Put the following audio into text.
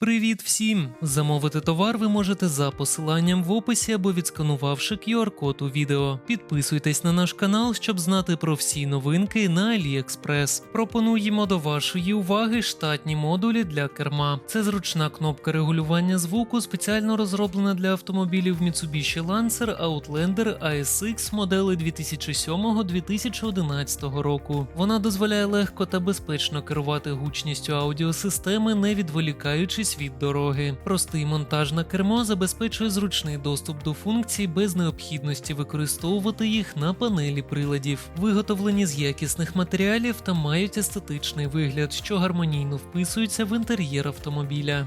Привіт всім! Замовити товар ви можете за посиланням в описі або відсканувавши QR-код у відео. Підписуйтесь на наш канал, щоб знати про всі новинки на AliExpress. Пропонуємо до вашої уваги штатні модулі для керма. Це зручна кнопка регулювання звуку, спеціально розроблена для автомобілів Mitsubishi Lancer Outlander ASX модели 2007-2011 року. Вона дозволяє легко та безпечно керувати гучністю аудіосистеми, не відволікаючись від дороги. Простий монтаж на кермо забезпечує зручний доступ до функцій без необхідності використовувати їх на панелі приладів, виготовлені з якісних матеріалів та мають естетичний вигляд, що гармонійно вписується в інтер'єр автомобіля.